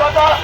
কথা